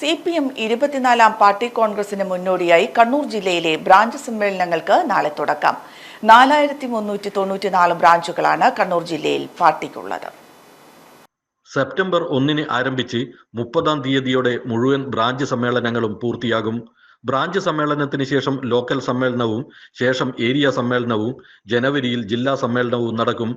C P M ഇരുപത്തിനാലാം party കോൺഗ്രസിന് മുന്നോടിയായി കണ്ണൂർ ജില്ലയിലെ ബ്രാഞ്ച് സമ്മേളനങ്ങൾക്ക് നാളെ തുടക്കം. നാലായിരത്തി മുന്നൂറ്റി തൊണ്ണൂറ്റിനാല് ബ്രാഞ്ചുകളാണ് കണ്ണൂർ ജില്ലയിൽ പാർട്ടിക്കുള്ളത്. സെപ്റ്റംബർ ഒന്നിന് ആരംഭിച്ച് മുപ്പതാം തീയതിയോടെ മുഴുവൻ ബ്രാഞ്ച് സമ്മേളനങ്ങളും പൂർത്തിയാകും. ബ്രാഞ്ച് സമ്മേളനത്തിന് ശേഷം ലോക്കൽ സമ്മേളനവും ശേഷം ഏരിയ സമ്മേളനവും ജനുവരിയിൽ ജില്ലാ സമ്മേളനവും നടക്കും.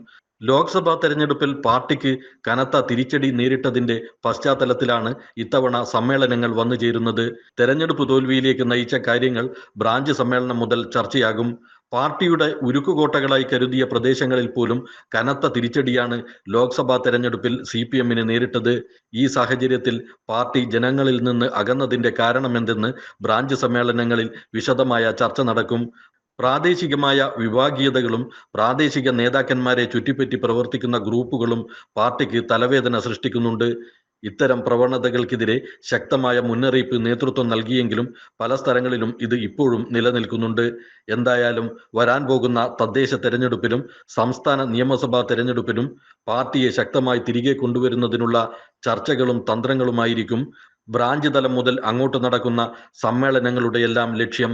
ലോക്സഭാ തെരഞ്ഞെടുപ്പിൽ പാർട്ടിക്ക് കനത്ത തിരിച്ചടി നേരിട്ടതിന്റെ പശ്ചാത്തലത്തിലാണ് ഇത്തവണ സമ്മേളനങ്ങൾ വന്നു ചേരുന്നത്. തെരഞ്ഞെടുപ്പ് തോൽവിയിലേക്ക് നയിച്ച കാര്യങ്ങൾ ബ്രാഞ്ച് സമ്മേളനം മുതൽ ചർച്ചയാകും. പാർട്ടിയുടെ ഉരുക്കുകോട്ടകളായി കരുതിയ പ്രദേശങ്ങളിൽ പോലും കനത്ത തിരിച്ചടിയാണ് ലോക്സഭാ തെരഞ്ഞെടുപ്പിൽ സി പി എമ്മിന് നേരിട്ടത്. ഈ സാഹചര്യത്തിൽ പാർട്ടി ജനങ്ങളിൽ നിന്ന് അകന്നതിന്റെ കാരണമെന്തെന്ന് ബ്രാഞ്ച് സമ്മേളനങ്ങളിൽ വിശദമായ ചർച്ച നടക്കും. പ്രാദേശികമായ വിഭാഗീയതകളും പ്രാദേശിക നേതാക്കന്മാരെ ചുറ്റിപ്പറ്റി പ്രവർത്തിക്കുന്ന ഗ്രൂപ്പുകളും പാർട്ടിക്ക് തലവേദന സൃഷ്ടിക്കുന്നുണ്ട്. ഇത്തരം പ്രവണതകൾക്കെതിരെ ശക്തമായ മുന്നറിയിപ്പ് നേതൃത്വം നൽകിയെങ്കിലും പല സ്ഥലങ്ങളിലും ഇത് ഇപ്പോഴും നിലനിൽക്കുന്നുണ്ട്. എന്തായാലും വരാൻ പോകുന്ന തദ്ദേശ തെരഞ്ഞെടുപ്പിലും സംസ്ഥാന നിയമസഭാ തെരഞ്ഞെടുപ്പിലും പാർട്ടിയെ ശക്തമായി തിരികെ കൊണ്ടുവരുന്നതിനുള്ള ചർച്ചകളും തന്ത്രങ്ങളുമായിരിക്കും. ബ്രാഞ്ച് തലം മുതൽ അങ്ങോട്ട് നടക്കുന്ന സമ്മേളനങ്ങളുടെയെല്ലാം ലക്ഷ്യം